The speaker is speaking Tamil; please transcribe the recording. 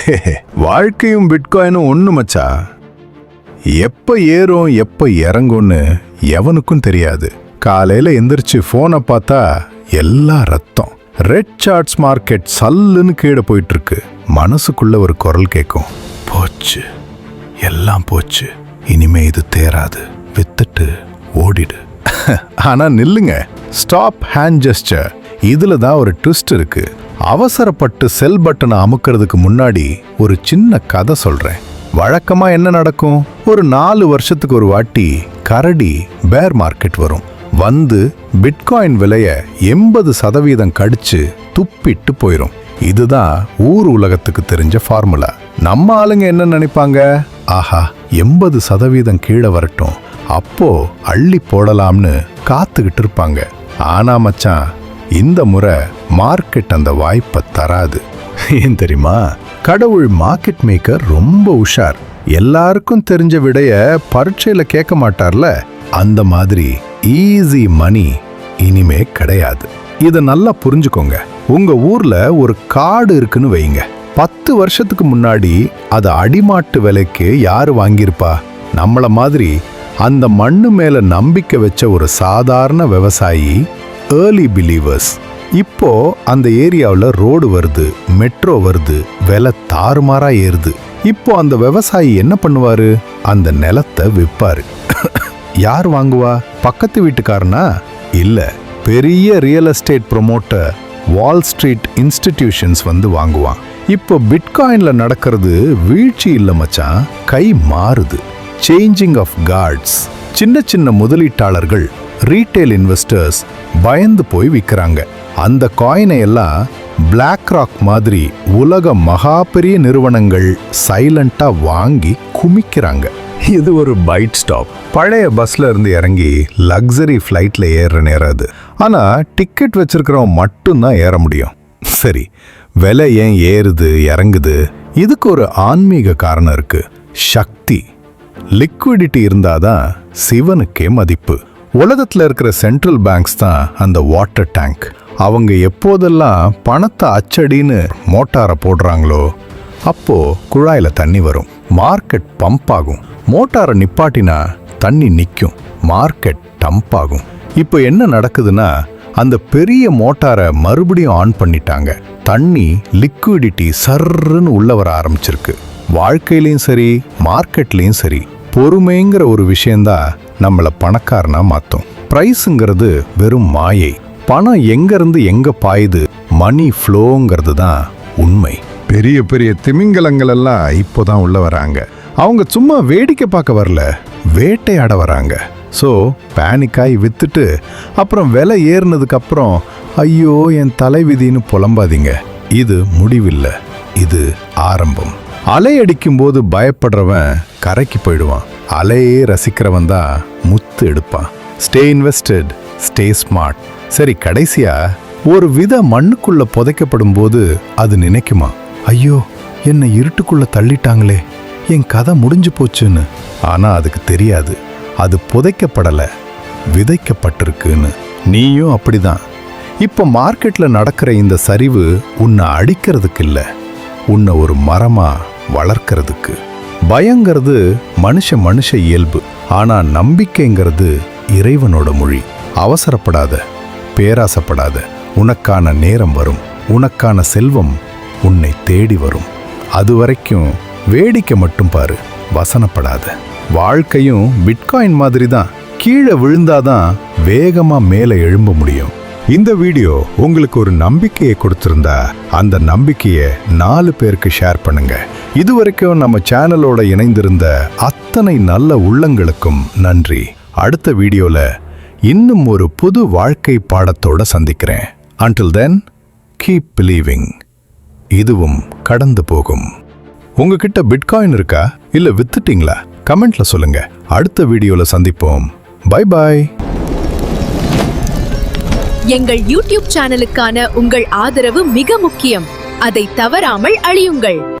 வாழ்க்கையும் பிட்காயினும் ஒன்று மச்சா. எப்போ ஏறும் எப்போ இறங்கும்னு எவனுக்கும் தெரியாது. காலையில் எந்திரிச்சு ஃபோனை பார்த்தா எல்லாம் ரத்தம். ரெட் சார்ட்ஸ் மார்க்கெட் சல்லுன்னு கீழே போயிட்டுருக்கு. மனசுக்குள்ளே மனசுக்குள்ள ஒரு குரல் கேட்கும் போச்சு. எல்லாம் போச்சு. இனிமே இது தேராது. வித்துட்டு ஓடிடு. ஆனால் நில்லுங்க. ஸ்டாப் ஹேண்ட் ஜெஸ்டர் இதில் தான் ஒரு ட்விஸ்ட் இருக்குது அவசரப்பட்டு செல் பட்டனை அமுக்கிறதுக்கு முன்னாடி ஒரு சின்ன கதை சொல்றேன். வழக்கமா என்ன நடக்கும்? ஒரு நாலு வருஷத்துக்கு ஒரு வாட்டி கரடி பேர் மார்க்கெட் வரும். வந்து பிட்காயின் விலைய எண்பது சதவீதம் கடிச்சு துப்பிட்டு போயிரும். இதுதான் ஊர் உலகத்துக்கு தெரிஞ்ச ஃபார்முலா நம்ம ஆளுங்க என்ன நினைப்பாங்க? ஆஹா எண்பது சதவீதம் கீழே வரட்டும். அப்போ அள்ளி போடலாம்னு காத்துக்கிட்டு இருப்பாங்க. ஆனா மச்சான் இந்த முறை மார்க்கெட் அந்த வாய்ப்பை தராது. ஏன் தெரியுமா? கடவுள் மார்க்கெட் மேக்கர் ரொம்ப உஷார். எல்லாருக்கும் தெரிஞ்ச விடைய பரீட்சையில கேட்க மாட்டார்ல. அந்த மாதிரி ஈஸி மணி இனிமே கிடையாது. இதை நல்லா புரிஞ்சுக்கோங்க. உங்க ஊர்ல ஒரு காடு இருக்குன்னு வைங்க பத்து வருஷத்துக்கு முன்னாடி அதை அடிமாட்டு விலைக்கு யாரு வாங்கியிருப்பா? நம்மள மாதிரி அந்த மண்ணு மேல நம்பிக்கை வச்ச ஒரு சாதாரண விவசாயி ஏர்லி பிலீவர்ஸ் இப்போ அந்த ஏரியாவில் ரோடு வருது மெட்ரோ வருது விலை தாறுமாறா ஏறுது. இப்போ அந்த விவசாயி என்ன பண்ணுவாரு? அந்த நிலத்தை விற்பாரு யார் வாங்குவா? பக்கத்து வீட்டுக்காரனா? இல்ல பெரிய real estate promoter wall street institutions வந்து வாங்குவான். இப்போ பிட்காயின்ல நடக்கிறது வீழ்ச்சி இல்லை மச்சான் கை மாறுது. சேஞ்சிங் ஆஃப் கார்ட்ஸ் சின்ன சின்ன முதலீட்டாளர்கள் ரீட்டைல் இன்வெஸ்டர்ஸ் பயந்து போய் விற்கிறாங்க அந்த காயினை எல்லாம் பிளாக் ராக் மாதிரி உலக மகா பெரிய நிறுவனங்கள் சைலண்டாக வாங்கி குமிக்கிறாங்க. இது ஒரு பைட் ஸ்டாப் பழைய பஸ்ல இருந்து இறங்கி லக்ஸரி ஃப்ளைட்ல ஏறுற நேரம் அது. ஆனா டிக்கெட் வச்சிருக்கிறவன் மட்டும்தான் ஏற முடியும். சரி விலை ஏன் ஏறுது இறங்குது? இதுக்கு ஒரு ஆன்மீக காரணம் இருக்கு. சக்தி. லிக்விடிட்டி இருந்தாதான் சிவனுக்கே மதிப்பு. உலகத்தில் இருக்கிற சென்ட்ரல் பேங்க்ஸ் தான் அந்த வாட்டர் டேங்க் அவங்க எப்போதெல்லாம் பணத்தை அச்சடின்னு மோட்டாரை போடுறாங்களோ அப்போ குழாயில தண்ணி வரும். மார்க்கெட் பம்ப் ஆகும். மோட்டாரை நிப்பாட்டினா தண்ணி நிற்கும் மார்க்கெட் டம்ப் ஆகும். இப்போ என்ன நடக்குதுன்னா அந்த பெரிய மோட்டாரை மறுபடியும் ஆன் பண்ணிட்டாங்க. தண்ணி லிக்விடிட்டி சர்ன்னு உள்ள வர ஆரம்பிச்சிருக்கு. வாழ்க்கையிலையும் சரி மார்க்கெட்லேயும் சரி. பொறுமைங்கிற ஒரு விஷயந்தான் நம்மளை பணக்காரனா மாற்றும் ப்ரைஸுங்கிறது வெறும் மாயை. பணம் எங்கேருந்து எங்கே பாயுது? மணி ஃப்ளோங்கிறது தான் உண்மை. பெரிய பெரிய திமிங்கலங்கள் எல்லாம் இப்போதான் உள்ள வராங்க. அவங்க சும்மா வேடிக்கை பார்க்க வரல வேட்டையாட வராங்க. ஸோ பேனிக்காய் வித்துட்டு அப்புறம் விலை ஏறினதுக்கு அப்புறம் ஐயோ என் தலைவிதின்னு புலம்பாதீங்க. இது முடிவில்லை இது ஆரம்பம். அலை அடிக்கும்போது பயப்படுறவன் கரைக்கு போயிடுவான். அலையே ரசிக்கிறவன் தான் முத்து எடுப்பான். ஸ்டே இன்வெஸ்டட் ஸ்டே ஸ்மார்ட் சரி கடைசியா ஒரு வித மண்ணுக்குள்ள புதைக்கப்படும் போது அது நினைக்குமா? ஐயோ என்னை இருட்டுக்குள்ள தள்ளிட்டாங்களே என் கதை முடிஞ்சு போச்சுன்னு. ஆனா அதுக்கு தெரியாது. அது புதைக்கப்படல விதைக்கப்பட்டிருக்குன்னு. நீயும் அப்படிதான். இப்ப மார்க்கெட்ல நடக்கிற இந்த சரிவு உன்னை அடிக்கிறதுக்கு இல்லை. உன்னை ஒரு மரமா வளர்க்கறதுக்கு. பயங்கிறது மனுஷ மனுஷ இயல்பு. ஆனா நம்பிக்கைங்கிறது இறைவனோட மொழி. அவசரப்படாத பேராசப்படாத உனக்கான நேரம் வரும். உனக்கான செல்வம் உன்னை தேடி வரும். அது வரைக்கும் வேடிக்கை மட்டும் பாரு வசனப்படாத. வாழ்க்கையும் பிட்காயின் மாதிரி தான் கீழே விழுந்தாதான் வேகமாக மேலே எழும்ப முடியும். இந்த வீடியோ உங்களுக்கு ஒரு நம்பிக்கையை கொடுத்திருந்தா அந்த நம்பிக்கையை நாலு பேருக்கு ஷேர் பண்ணுங்கள் இதுவரைக்கும் நம்ம சேனலோட இணைந்திருந்த அத்தனை நல்ல உள்ளங்களுக்கும் நன்றி. அடுத்த வீடியோல இன்னும் ஒரு புது வாழ்க்கை பாடத்தோட சந்திக்கிறேன். அன்டில் தென் கீப் பிலீவிங் இதுவும் கடந்து போகும். உங்ககிட்ட பிட்காயின் இருக்கா? இல்ல வித்துட்டீங்களா? கமெண்ட்ல சொல்லுங்க. அடுத்த வீடியோல சந்திப்போம். பை பாய் எங்கள் யூடியூப் சேனலுக்கான உங்கள் ஆதரவு மிக முக்கியம். அதை தவறாமல் அழியுங்கள்.